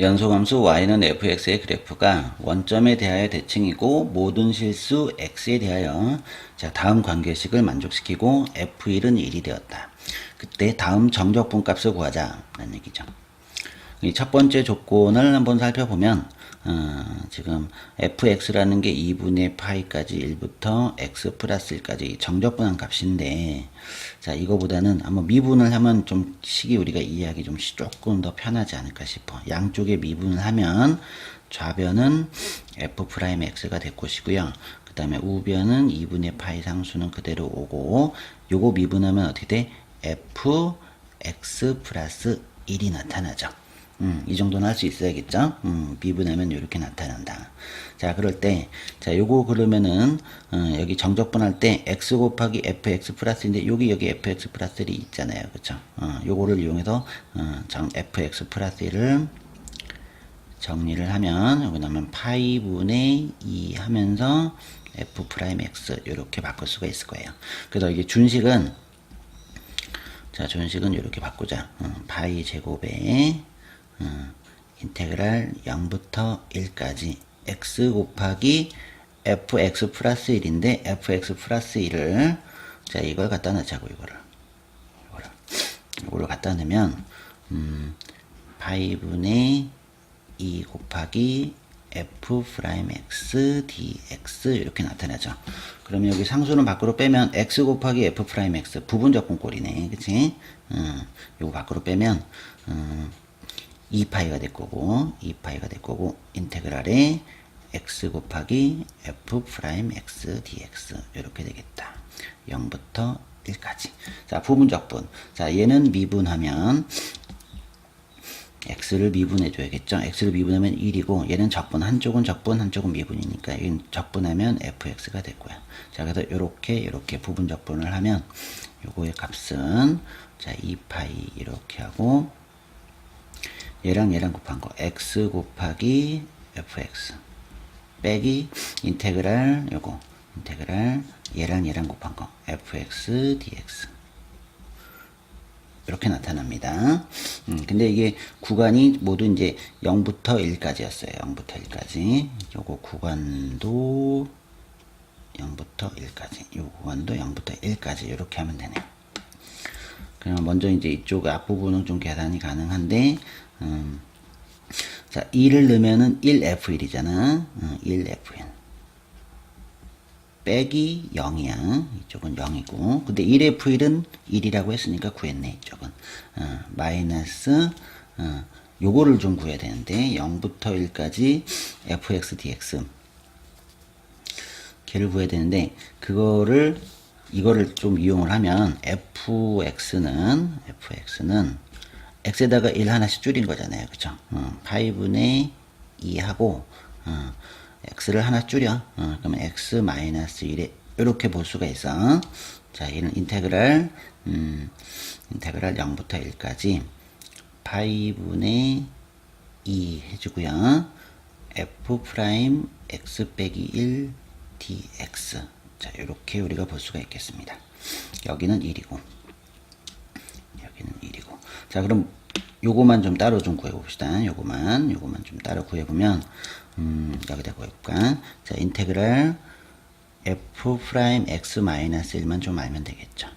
연소함수 y는 fx의 그래프가 원점에 대하여 대칭이고 모든 실수 x에 대하여 자 다음 관계식을 만족시키고 f1은 1이 되었다. 그때 다음 정적분 값을 구하자라는 얘기죠. 이 첫 번째 조건을 한번 살펴보면 어, 지금 fx라는 게 2분의 파이까지 1부터 x 플러스 1까지 정적분한 값인데 자 이거보다는 한번 미분을 하면 좀 식이 우리가 이해하기 좀 시- 조금 더 편하지 않을까 싶어. 양쪽에 미분을 하면 좌변은 f 프라임 x가 될 것이고요. 그 다음에 우변은 2분의 파이 상수는 그대로 오고 요거 미분하면 어떻게 돼? f x 플러스 1이 나타나죠 음, 이 정도는 할 수 있어야겠죠? 음, 미분하면 이렇게 나타난다. 자, 그럴 때, 자, 요거 그러면은, 어, 여기 정적분 할 때, x 곱하기 fx 플러스인데, 여기, 여기 fx 플러스 1이 있잖아요. 그쵸? 어, 요거를 이용해서, 어, 정, fx 플러스 1을 정리를 하면, 여기 나면 파이분의 2 하면서, f 프라임 x, 요렇게 바꿀 수가 있을 거예요. 그래서 이게 준식은, 자, 준식은 이렇게 바꾸자. 어, 파이 제곱에, 어, 인테그랄 0부터 1까지 x 곱하기 fx 플러스 1인데 fx 플러스 1을 자 이걸 갖다 넣자고 이거를. 이거를. 갖다 넣으면 음, 파이분의 2 곱하기 f 프라임 x dx 이렇게 나타나죠. 그러면 여기 상수는 밖으로 빼면 x 곱하기 f 프라임 x. 부분 적분 꼴이네, 그치? 음, 요거 밖으로 빼면 음, 2파이가 될 거고 2파이가 될 거고 인테그랄에 x 곱하기 f 프라임 x dx 이렇게 되겠다. 0부터 1까지. 자, 부분적분. 자, 얘는 미분하면 x를 미분해 줘야겠죠. x를 미분하면 1이고 얘는 적분 한쪽은 적분 한쪽은 미분이니까 얘는 적분하면 fx가 될 거야. 자, 그래서 요렇게 요렇게 부분 적분을 하면 요거의 값은 자, 2파이 이렇게 하고 얘랑 얘랑 곱한 거 x 곱하기 fx 빼기 인테그랄 요거 인테그랄 얘랑 얘랑 곱한 거 fx dx 이렇게 나타납니다. 음, 근데 이게 구간이 모두 이제 0부터 1까지였어요. 0부터 1까지. 요거 구간도 0부터 1까지. 요 구간도 0부터 1까지. 이렇게 하면 되네요. 그럼 먼저 이제 이쪽 앞부분은 좀 계산이 가능한데, 음, 자, 2를 넣으면은 1F1이잖아. 어, 1F1. 빼기 0이야. 이쪽은 0이고. 근데 1F1은 1이라고 했으니까 구했네. 이쪽은. 어, 마이너스, 어, 요거를 좀 구해야 되는데, 0부터 1까지 fx dx. 걔를 구해야 되는데, 그거를, 이거를 좀 이용을 하면, fx는, fx는, x에다가 1 하나씩 줄인 거잖아요. 그쵸? 어, 8분의 2하고, 어, x를 하나 줄여. 어, 그러면 x 마이너스 1에 이렇게 볼 수가 있어. 자, 얘는 인테그랄, 음, 인테그랄 0부터 1까지 파이분의 2 해주고요. f 프라임 x 빼기 1 dx. 자, 이렇게 우리가 볼 수가 있겠습니다. 여기는 1이고, 여기는 1이고. 자, 그럼 요거만 좀 따로 좀 구해봅시다. 요거만, 요거만 좀 따로 구해보면, 음, 여기다 구해볼까? 자, 인테그랄 f 프라임 x 마이너스 1만 좀 알면 되겠죠.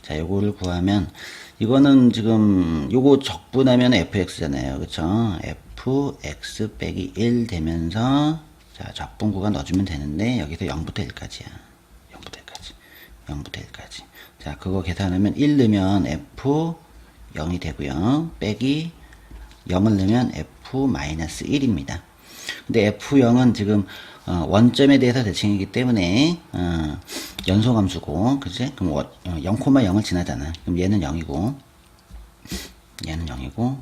자, 요거를 구하면, 이거는 지금, 요거 적분하면 fx잖아요. 그쵸? fx 빼기 1 되면서, 자, 적분구가 넣어주면 되는데, 여기서 0부터 1까지야. 0부터 1까지. 0부터 1까지. 자, 그거 계산하면 1 넣으면 f 0이 되고요. 빼기 0을 넣으면 f 마이너스 1입니다. 근데 f0은 지금 어, 원점에 대해서 대칭이기 때문에 어, 연소함수고, 그지? 그럼 원- 어, 0,0을 지나잖아. 그럼 얘는 0이고, 얘는 0이고,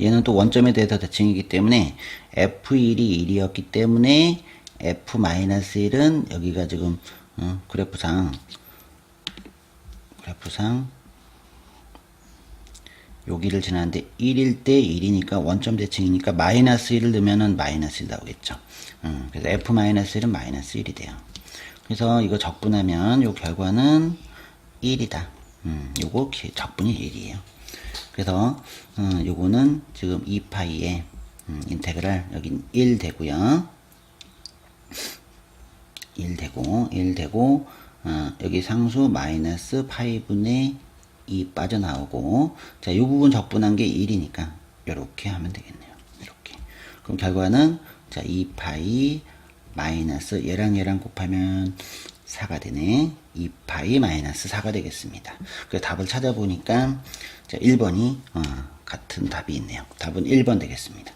얘는 또 원점에 대해서 대칭이기 때문에 f1이 1이었기 때문에 f-1은 여기가 지금 어, 그래프상 그래프상 여기를 지나는데 1일 때 1이니까 원점 대칭이니까 마이너스 1을 넣으면은 마이너스 1 나오겠죠. 음, 그래서 f 마이너스 1은 마이너스 1이 돼요. 그래서 이거 적분하면 요 결과는 1이다. 음, 요거 기- 적분이 1이에요. 그래서 음, 요거는 지금 2파이에 음, 인테그랄 여긴 1 되고요. 1 되고 1 되고 어, 여기 상수 마이너스 파이분의 2 빠져나오고 자, 이 부분 적분한 게 1이니까 이렇게 하면 되겠네요. 이렇게. 그럼 결과는 자, 2파이 마이너스 얘랑 얘랑 곱하면 4가 되네. 2파이 마이너스 4가 되겠습니다. 그래서 답을 찾아보니까 자, 1번이 어, 같은 답이 있네요. 답은 1번 되겠습니다.